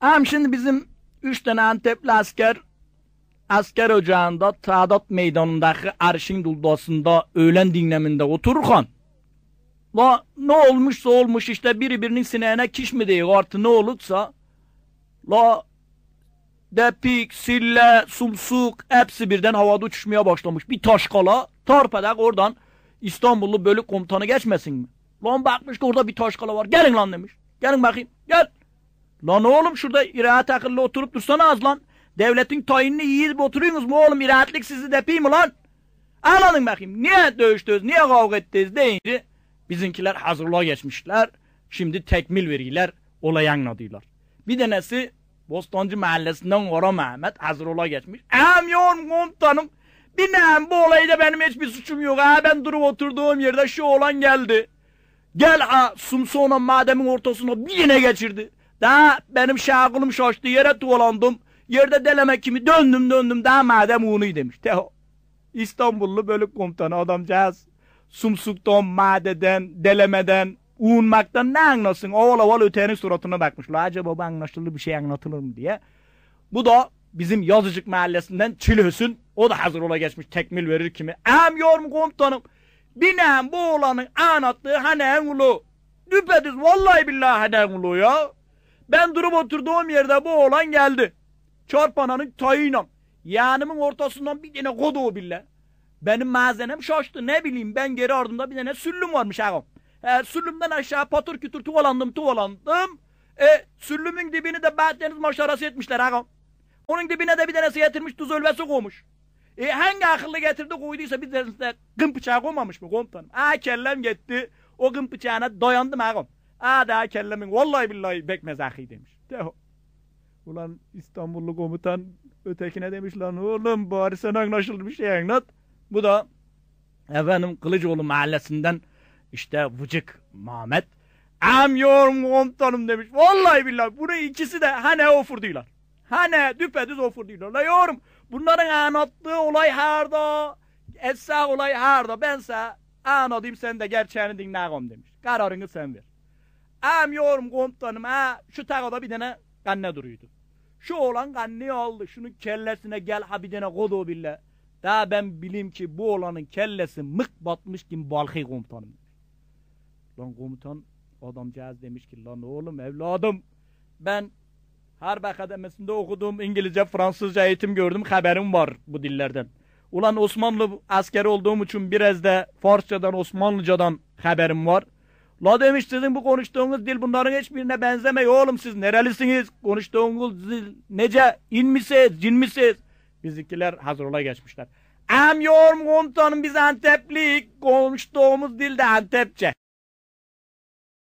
Hem şimdi bizim üç tane Antepli asker asker ocağında Tadat meydanındaki arşın duldasında öğlen dinleminde otururken La ne olmuşsa olmuş işte biri birinin sineğine kiş mi diyor artı ne olursa La depik, sille, sumsuk hepsi birden havada uçuşmaya başlamış. Bir taşkala tarpadak oradan İstanbullu bölük komutanı geçmesin mi? Lan bakmış ki orada bir taşkala var. Gelin lan demiş. Gelin bakayım. Gel. Lan oğlum şurada iraat akıllı oturup dursana az lan. Devletin tayinini yiyip oturuyorsunuz mu oğlum? İraatlik sizi depeyim lan? Anladın bakayım. Niye dövüştünüz? Niye kavga ettiniz deyince bizimkiler hazırlığa geçmişler. Şimdi tekmil veriler. Olay anladılar. Bir tanesi Bostancı mahallesinden Kara Mehmet hazırlığa geçmiş. Hem yoğun komutanım. Bilmem bu olayda benim hiçbir suçum yok ha. Ben durup oturduğum yerde şu olan geldi. Gel ha sumsona mademin ortasına bir yine geçirdi. Daha benim şakılım şaştı yere tuvalandım. Yerde deleme kimi döndüm döndüm daha madem unu demiş. Teho. İstanbullu bölük komutanı adamcağız. Sumsuktan, madeden, delemeden, uğunmaktan ne anlasın? Oval oval ötenin suratına bakmışlar. Acaba bu anlaşılır bir şey anlatılır mı diye. Bu da bizim Yazıcık mahallesinden Çilhüsün. O da hazır ola geçmiş tekmil verir kimi. Em yorum komutanım. Binem bu oğlanın anlattığı hanen ulu. Düpedüz vallahi billahi hanen ulu ya. Ben durup oturduğum yerde bu oğlan geldi. Çarpananın tayıyla. Yanımın ortasından bir tane koduğu bile. Benim malzenem şaştı. Ne bileyim ben geri ardımda bir tane süllüm varmış ağam. E, süllümden aşağı patır kütür tuvalandım tuvalandım. E, süllümün dibini de Berdeniz maşarası etmişler ağam. Onun dibine de bir tanesi getirmiş tuz ölvesi koymuş. E, hangi akıllı getirdi koyduysa bir tanesi de gın bıçağı koymamış mı komutanım? Aa kellem gitti. O gın bıçağına dayandım ağam. Aa daha kellemin vallahi billahi bekmez ahi demiş. Deho. Ulan İstanbullu komutan ötekine demiş lan oğlum bari sen anlaşılır bir şey anlat. Bu da efendim Kılıcıoğlu mahallesinden işte Vıcık Mehmet. Am yorum komutanım demiş. Vallahi billahi bunu ikisi de hani ofurdular. Hani düpedüz ofurdular. La yorum bunların anlattığı olay harda. Essa olay harda. Bense anladım sen de gerçeğini dinlerim demiş. Kararını sen ver. Am yorum komutanım ha şu takada bir tane kanne duruyordu. Şu olan kanneyi aldı. Şunun kellesine gel ha bir tane kodu bile. Daha ben bileyim ki bu olanın kellesi mık batmış kim balkı komutanım. Lan komutan adamcağız demiş ki lan oğlum evladım ben Harp Akademisi'nde okudum İngilizce Fransızca eğitim gördüm haberim var bu dillerden. Ulan Osmanlı askeri olduğum için biraz da Farsçadan Osmanlıcadan haberim var. La demiş sizin bu konuştuğunuz dil bunların hiçbirine benzemiyor oğlum siz nerelisiniz? Konuştuğunuz dil nece in misiniz cin misiniz? Bizimkiler hazır geçmişler. Am yorum komutanım biz Antepli konuştuğumuz dilde Antepçe.